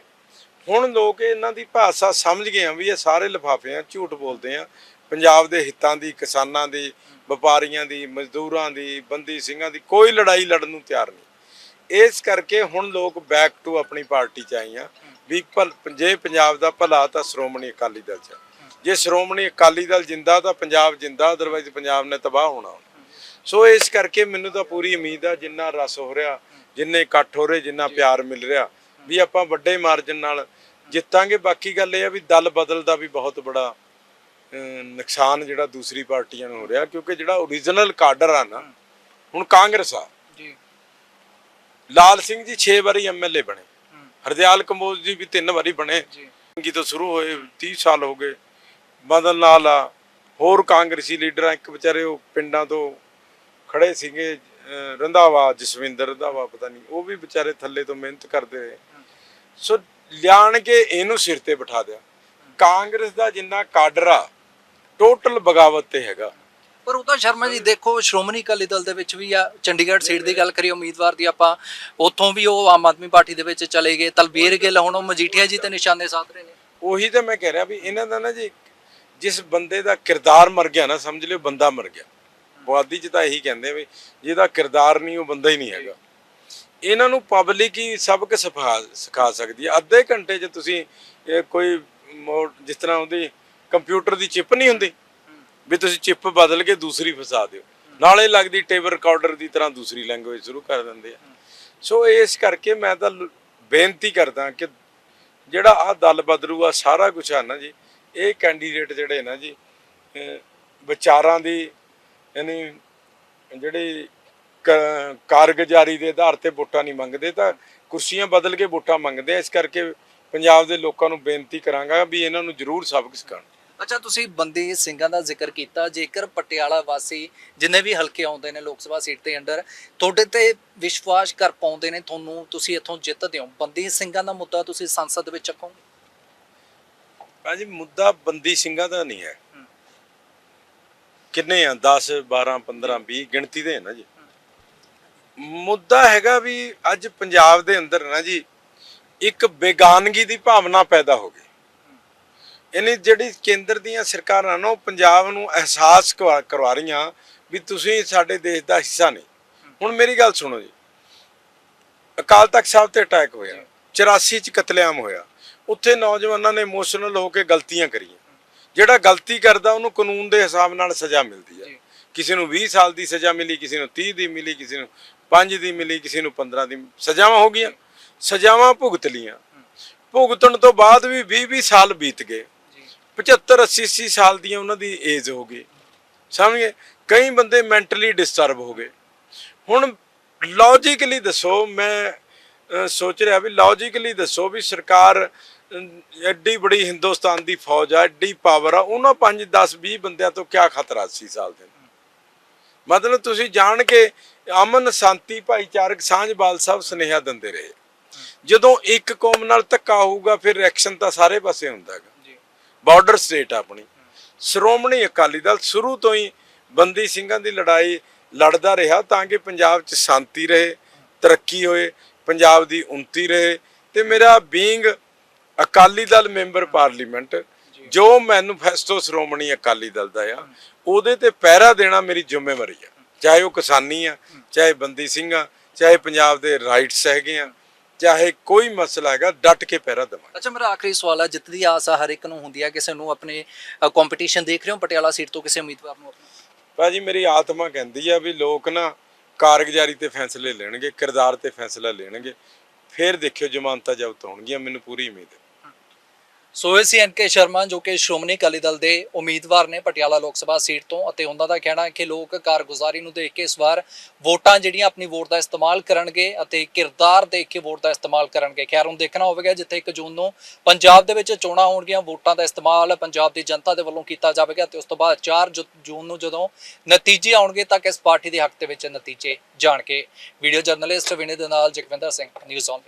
ਹੁਣ ਲੋਕ ਇਹਨਾਂ ਦੀ ਭਾਸ਼ਾ ਸਮਝ ਗਏ ਆ ਵੀ ਇਹ ਸਾਰੇ ਲਿਫਾਫੇ ਆ, ਝੂਠ ਬੋਲਦੇ ਆ। ਪੰਜਾਬ ਦੇ ਹਿੱਤਾਂ ਦੀ, ਕਿਸਾਨਾਂ ਦੀ, ਵਪਾਰੀਆਂ ਦੀ, ਮਜ਼ਦੂਰਾਂ ਦੀ, ਬੰਦੀ ਸਿੰਘਾਂ ਦੀ ਕੋਈ ਲੜਾਈ ਲੜਨ ਨੂੰ ਤਿਆਰ ਨਹੀਂ। ਇਸ ਕਰਕੇ ਹੁਣ ਲੋਕ ਬੈਕ ਟੂ ਆਪਣੀ ਪਾਰਟੀ ਚ ਆਏ ਆ। ਵੀ ਭਲ ਜੇ ਪੰਜਾਬ ਦਾ ਭਲਾ ਤਾਂ ਸ਼੍ਰੋਮਣੀ ਅਕਾਲੀ ਦਲ ਚ। ਜੇ ਸ਼੍ਰੋਮਣੀ ਅਕਾਲੀ ਦਲ ਜਿੰਦਾ ਤਾਂ ਪੰਜਾਬ ਜਿੰਦਾ ਅਦਰਵਾਈਜ਼ ਪੰਜਾਬ ਨੇ ਤਬਾਹ ਹੋਣਾ। ਸੋ ਇਸ ਕਰਕੇ ਮੈਨੂੰ ਤਾਂ ਪੂਰੀ ਉਮੀਦ ਆ ਜਿੰਨਾ ਰਸ ਹੋ ਰਿਹਾ ਜਿੰਨੇ ਇਕੱਠ ਹੋ ਰਹੇ ਜਿੰਨਾ ਪਿਆਰ ਮਿਲ ਰਿਹਾ ਵੀ ਆਪਾਂ ਵੱਡੇ ਮਾਰਜਨ ਨਾਲ ਜਿੱਤਾਂਗੇ। ਬਾਕੀ ਗੱਲ ਇਹ ਆ ਵੀ ਦਲ ਬਦਲ ਦਾ ਵੀ ਬਹੁਤ ਬੜਾ ਨੁਕਸਾਨ ਜਿਹੜਾ ਦੂਸਰੀ ਪਾਰਟੀਆਂ ਨੂੰ ਹੋ ਰਿਹਾ ਕਿਉਂਕਿ ਜਿਹੜਾ ਓਰੀਜਨਲ ਕਾਡਰ ਆ ਨਾ ਹੁਣ ਕਾਂਗਰਸ ਆ। ਜੀ। ਲਾਲ ਸਿੰਘ ਜੀ 6 ਵਾਰੀ ਐਮਐਲਏ ਬਣੇ। ਹਰਦਿਆਲ ਕੰਬੋਜ ਜੀ ਵੀ 3 ਵਾਰੀ ਬਣੇ। ਜੀ। ਤੋਂ ਸ਼ੁਰੂ ਹੋਏ 30 ਸਾਲ ਹੋ ਗਏ। ਬਦਲ ਨਾਲ ਆ ਹੋਰ ਕਾਂਗਰਸੀ ਲੀਡਰਾਂ ਇੱਕ ਵਿਚਾਰੇ ਉਹ ਪਿੰਡਾਂ ਤੋਂ ਖੜੇ ਸੀਗੇ ਰੰਧਾਵਾ ਜਸਵਿੰਦਰ ਰੰਧਾਵਾ ਪਤਾ ਨਹੀਂ ਉਹ ਵੀ ਵਿਚਾਰੇ ਥੱਲੇ ਤੋਂ ਮਿਹਨਤ ਕਰਦੇ ਰਹੇ। ਸੋ ਲਿਆਣ ਕੇ ਇਹਨੂੰ ਸਿਰ ਤੇ ਬਿਠਾ ਦਿਆ। ਕਾਂਗਰਸ ਦਾ ਜਿੰਨਾ ਕਾਡਰ ਆ ਟੋਟਲ ਬਗਾਵਤ ਤੇ ਹੈਗਾ। ਪਰ ਉਹ ਤਾਂ ਸ਼ਰਮਾ ਜੀ, ਦੇਖੋ ਸ਼੍ਰੋਮਣੀ ਅਕਾਲੀ ਦਲ ਦੇ ਵਿੱਚ ਵੀ ਆ, ਚੰਡੀਗੜ੍ਹ ਸੀਟ ਦੀ ਗੱਲ ਕਰੀਏ, ਉਮੀਦਵਾਰ ਦੀ ਆਪਾਂ, ਉੱਥੋਂ ਵੀ ਉਹ ਆਮ ਆਦਮੀ ਪਾਰਟੀ ਦੇ ਵਿੱਚ ਚਲੇ ਗਏ। ਤਲਬੀਰ ਗਿੱਲ, ਹੁਣ ਉਹ ਮਜੀਠੀਆ ਜੀ ਤੇ ਨਿਸ਼ਾਨੇ ਸਾਧ ਰਹੇ ਨੇ। ਉਹੀ ਤਾਂ ਮੈਂ ਕਹਿ ਰਿਹਾ ਵੀ ਇਹਨਾਂ ਦਾ ਨਾ ਜੀ, ਜਿਸ ਬੰਦੇ ਦਾ ਕਿਰਦਾਰ ਮਰ ਗਿਆ ਨਾ, ਸਮਝ ਲਿਓ ਬੰਦਾ ਮਰ ਗਿਆ। ਪੁਆਧੀ ਚ ਤਾਂ ਇਹੀ ਕਹਿੰਦੇ ਵੀ ਜਿਹਦਾ ਕਿਰਦਾਰ ਨਹੀਂ, ਉਹ ਬੰਦਾ ਹੀ ਨਹੀਂ ਹੈਗਾ। ਇਹਨਾਂ ਨੂੰ ਪਬਲਿਕ ਹੀ ਸਬਕ ਸਿਖਾ ਸਿਖਾ ਸਕਦੀ ਹੈ ਅੱਧੇ ਘੰਟੇ 'ਚ ਤੁਸੀਂ ਕੋਈ ਜਿਸ ਤਰ੍ਹਾਂ ਉਹਦੀ ਕੰਪਿਊਟਰ ਦੀ ਚਿਪ ਨਹੀਂ ਹੁੰਦੀ ਵੀ ਤੁਸੀਂ ਚਿਪ ਬਦਲ ਕੇ ਦੂਸਰੀ ਫਸਾ ਦਿਓ। ਨਾਲੇ ਲੱਗਦੀ ਟੇਬਲ ਰਿਕਾਰਡਰ ਦੀ ਤਰ੍ਹਾਂ ਦੂਸਰੀ ਲੈਂਗੁਏਜ ਸ਼ੁਰੂ ਕਰ ਦਿੰਦੇ ਆ। ਸੋ ਇਸ ਕਰਕੇ ਮੈਂ ਤਾਂ ਲ- ਬੇਨਤੀ ਕਰਦਾ ਕਿ ਜਿਹੜਾ ਆ ਦਲ ਬਦਲੂ ਆ, ਸਾਰਾ ਕੁਝ ਆ ਨਾ ਜੀ, ਇਹ ਕੈਂਡੀਡੇਟ ਜਿਹੜੇ ਨਾ ਜੀ ਵਿਚਾਰਾਂ ਦੀ ਯਾਨੀ ਜਿਹੜੀ ਕ- ਕਾਰਗੁਜ਼ਾਰੀ ਦੇ ਆਧਾਰ ਤੇ ਵੋਟਾਂ ਨਹੀਂ ਮੰਗਦੇ ਤਾਂ ਕੁਰਸੀਆਂ ਬਦਲ ਕੇ ਵੋਟਾਂ ਮੰਗਦੇ ਆ। ਇਸ ਕਰਕੇ ਪੰਜਾਬ ਦੇ ਲੋਕਾਂ ਨੂੰ ਬੇਨਤੀ ਕਰਾਂਗਾ ਵੀ ਇਹਨਾਂ ਨੂੰ ਜ਼ਰੂਰ ਸਬਕ ਸਿਖਾਉਣ। ਅੱਛਾ ਤੁਸੀਂ ਬੰਦੀ ਸਿੰਘਾਂ ਦਾ ਜ਼ਿਕਰ ਕੀਤਾ। ਜੇਕਰ ਪਟਿਆਲਾ ਵਾਸੀ ਜਿੰਨੇ ਵੀ ਹਲਕੇ ਆਉਂਦੇ ਨੇ ਲੋਕ ਸਭਾ ਸੀਟ ਦੇ ਅੰਡਰ ਤੁਹਾਡੇ ਤੇ ਵਿਸ਼ਵਾਸ ਕਰ ਪਾਉਂਦੇ ਨੇ ਤੁਹਾਨੂੰ ਤੁਸੀਂ ਇੱਥੋਂ ਜਿੱਤਦੇ ਹੋ ਬੰਦੀ ਸਿੰਘਾਂ ਦਾ ਮੁੱਦਾ ਤੁਸੀਂ ਸੰਸਦ ਵਿੱਚ ਚੱਕੋਗੇ? ਭਾਜੀ ਮੁੱਦਾ ਬੰਦੀ ਸਿੰਘਾਂ ਦਾ ਨਹੀਂ ਹੈ। ਕਿੰਨੇ ਆ? 10 12 15 20 ਗਿਣਤੀ ਦੇ ਨਾ ਜੀ। ਮੁੱਦਾ ਹੈਗਾ ਵੀ ਅੱਜ ਪੰਜਾਬ ਦੇ ਅੰਦਰ ਨਾ ਜੀ ਇੱਕ ਬੇਗਾਨਗੀ ਦੀ ਭਾਵਨਾ ਪੈਦਾ ਹੋ ਗਈ। ਇਹਨੇ ਜਿਹੜੀ ਕੇਂਦਰ ਦੀਆਂ ਸਰਕਾਰਾਂ ਨੇ ਉਹ ਪੰਜਾਬ ਨੂੰ ਅਹਿਸਾਸ ਕਰਵਾ ਰਹੀਆਂ ਵੀ ਤੁਸੀਂ ਸਾਡੇ ਦੇਸ਼ ਦਾ ਹਿੱਸਾ ਨਹੀਂ। ਹੁਣ ਮੇਰੀ ਗੱਲ ਸੁਣੋ ਜੀ। ਅਕਾਲ ਤਖਤ ਸਾਹਿਬ ਤੇ ਅਟੈਕ ਹੋਇਆ 84 ਚ ਕਤਲੇਆਮ ਹੋਇਆ। ਉੱਥੇ ਨੌਜਵਾਨਾਂ ਨੇ ਇਮੋਸ਼ਨਲ ਹੋ ਕੇ ਗਲਤੀਆਂ ਕਰੀਆਂ। ਜਿਹੜਾ ਗਲਤੀ ਕਰਦਾ ਉਹਨੂੰ ਕਾਨੂੰਨ ਦੇ ਹਿਸਾਬ ਨਾਲ ਸਜ਼ਾ ਮਿਲਦੀ ਹੈ। ਕਿਸੇ ਨੂੰ 20 ਸਾਲ ਦੀ ਸਜ਼ਾ ਮਿਲੀ ਕਿਸੇ ਨੂੰ 30 ਦੀ ਮਿਲੀ ਕਿਸੇ ਨੂੰ 5 ਦੀ ਮਿਲੀ ਕਿਸੇ ਨੂੰ 15 ਦੀ ਸਜ਼ਾਵਾਂ ਹੋ ਗਈਆਂ। ਸਜ਼ਾਵਾਂ ਭੁਗਤ ਲੀਆਂ ਭੁਗਤਣ ਤੋਂ ਬਾਅਦ ਵੀ 20 20 ਸਾਲ ਬੀਤ ਗਏ। 75 80 80 ਸਾਲ ਦੀਆਂ ਉਹਨਾਂ ਦੀ ਏਜ ਹੋ ਗਈ। ਸਮਝ ਗਏ? ਕਈ ਬੰਦੇ ਮੈਂਟਲੀ ਡਿਸਟਰਬ ਹੋ ਗਏ। ਹੁਣ ਲੌਜੀਕਲੀ ਦੱਸੋ, ਮੈਂ ਸੋਚ ਰਿਹਾ ਵੀ ਲੌਜੀਕਲੀ ਦੱਸੋ ਵੀ ਸਰਕਾਰ ਐਡੀ ਬੜੀ ਹਿੰਦੁਸਤਾਨ ਦੀ ਫੌਜ ਆ, ਐਡੀ ਪਾਵਰ ਆ, ਉਹਨਾਂ 5 10 20 ਬੰਦਿਆਂ ਤੋਂ ਕੀ ਖਤਰਾ 80 ਸਾਲ ਦੇ ਮਤਲਬ ਤੁਸੀਂ ਜਾਣ ਕੇ ਅਮਨ, ਸ਼ਾਂਤੀ, ਭਾਈਚਾਰਕ, ਸਾਂਝ, ਬਾਲ ਸਾਹਿਬ ਸੁਨੇਹਾ ਦਿੰਦੇ ਰਹੇ। ਜਦੋਂ ਇੱਕ ਕੌਮ ਨਾਲ ਧੱਕਾ ਹੋਊਗਾ, ਫਿਰ ਰਿਐਕਸ਼ਨ ਤਾਂ ਸਾਰੇ ਪਾਸੇ ਹੁੰਦਾ ਹੈਗਾ। ਬਾਰਡਰ ਸਟੇਟ ਆ ਆਪਣੀ। ਸ਼੍ਰੋਮਣੀ ਅਕਾਲੀ ਦਲ ਸ਼ੁਰੂ ਤੋਂ ਹੀ ਬੰਦੀ ਸਿੰਘਾਂ ਦੀ ਲੜਾਈ ਲੜਦਾ ਰਿਹਾ ਤਾਂ ਕਿ ਪੰਜਾਬ 'ਚ ਸ਼ਾਂਤੀ ਰਹੇ ਤਰੱਕੀ ਹੋਏ ਪੰਜਾਬ ਦੀ ਉન્નਤੀ ਰਹੇ ਤੇ ਮੇਰਾ being Akali Dal member parliament ਜੋ। ਮੈਨੂਫੈਸਟੋ ਸ਼੍ਰੋਮਣੀ ਅਕਾਲੀ ਦਲ ਦਾ ਆ ਉਹਦੇ ਤੇ ਪਹਿਰਾ ਦੇਣਾ ਮੇਰੀ ਜ਼ਿੰਮੇਵਾਰੀ ਆ। ਚਾਹੇ ਉਹ ਕਿਸਾਨੀ ਆ ਚਾਹੇ ਬੰਦੀ ਸਿੰਘ ਆ ਚਾਹੇ ਪੰਜਾਬ ਦੇ ਰਾਈਟਸ ਹੈਗੇ ਆ। ਚਾਹੇ ਕੋਈ ਮਸਲਾ ਹੈਗਾ ਡਟ ਕੇ ਪਹਿਰਾ ਦੇਵਾਂਗੇ। ਅੱਛਾ ਮੇਰਾ ਆਖਰੀ ਸਵਾਲ ਹੈ ਜਿੱਤ ਦੀ ਆਸ ਆ ਹਰ ਇੱਕ ਨੂੰ ਹੁੰਦੀ ਹੈ ਕਿਸੇ ਨੂੰ ਆਪਣੇ ਕੰਪੀਟੀਸ਼ਨ ਦੇਖ ਰਹੇ ਹੋ? ਪਟਿਆਲਾ ਸੀਟ ਤੋਂ ਕਿਸੇ ਉਮੀਦਵਾਰ ਨੂੰ ਭਾਜੀ ਮੇਰੀ ਆਤਮਾ ਕਹਿੰਦੀ ਆ ਵੀ ਲੋਕ ਨਾ ਕਾਰਗੁਜ਼ਾਰੀ ਤੇ ਫੈਸਲੇ ਲੈਣਗੇ ਕਿਰਦਾਰ ਤੇ ਫੈਸਲਾ ਲੈਣਗੇ। ਫਿਰ ਦੇਖਿਓ ਜ਼ਮਾਨਤਾਂ ਜ਼ਬਤ ਹੋਣਗੀਆਂ ਮੈਨੂੰ ਪੂਰੀ ਉਮੀਦ ਹੈ। ਸੋ ਇਹ ਸੀ ਐਨਕੇ ਸ਼ਰਮਾ, ਜੋ ਕਿ ਸ਼੍ਰੋਮਣੀ ਅਕਾਲੀ ਦਲ ਦੇ ਉਮੀਦਵਾਰ ਨੇ ਪਟਿਆਲਾ ਲੋਕ ਸਭਾ ਸੀਟ ਤੋਂ ਅਤੇ ਉਹਨਾਂ ਦਾ ਕਹਿਣਾ ਹੈ ਕਿ ਲੋਕ ਕਾਰਗੁਜ਼ਾਰੀ ਨੂੰ ਦੇਖ ਕੇ ਇਸ ਵਾਰ ਵੋਟਾਂ ਜਿਹੜੀਆਂ ਆਪਣੀ ਵੋਟ ਦਾ ਇਸਤੇਮਾਲ ਕਰਨਗੇ ਅਤੇ ਕਿਰਦਾਰ ਦੇਖ ਕੇ ਵੋਟ ਦਾ ਇਸਤੇਮਾਲ ਕਰਨਗੇ। ਖੈਰ, ਹੁਣ ਦੇਖਣਾ ਹੋਵੇਗਾ ਜਿੱਥੇ 1 ਜੂਨ ਨੂੰ ਪੰਜਾਬ ਦੇ ਵਿੱਚ ਚੋਣਾਂ ਹੋਣਗੀਆਂ, ਵੋਟਾਂ ਦਾ ਇਸਤੇਮਾਲ ਪੰਜਾਬ ਦੀ ਜਨਤਾ ਦੇ ਵੱਲੋਂ ਕੀਤਾ ਜਾਵੇਗਾ ਤੇ ਉਸ ਤੋਂ ਬਾਅਦ 4 ਜੁ- ਜੂਨ ਨੂੰ ਜਦੋਂ ਨਤੀਜੇ ਆਉਣਗੇ ਤਾਂ ਕਿਸ ਪਾਰਟੀ ਦੇ ਹੱਕ ਦੇ ਵਿੱਚ ਨਤੀਜੇ ਜਾਣ ਕੇ ਵੀਡੀਓ ਜਰਨਲਿਸਟ ਵਿਨੇ ਦੇ ਨਾਲ ਜਗਵਿੰਦਰ ਸਿੰਘ ਨਿਊਜ਼ ਆਨ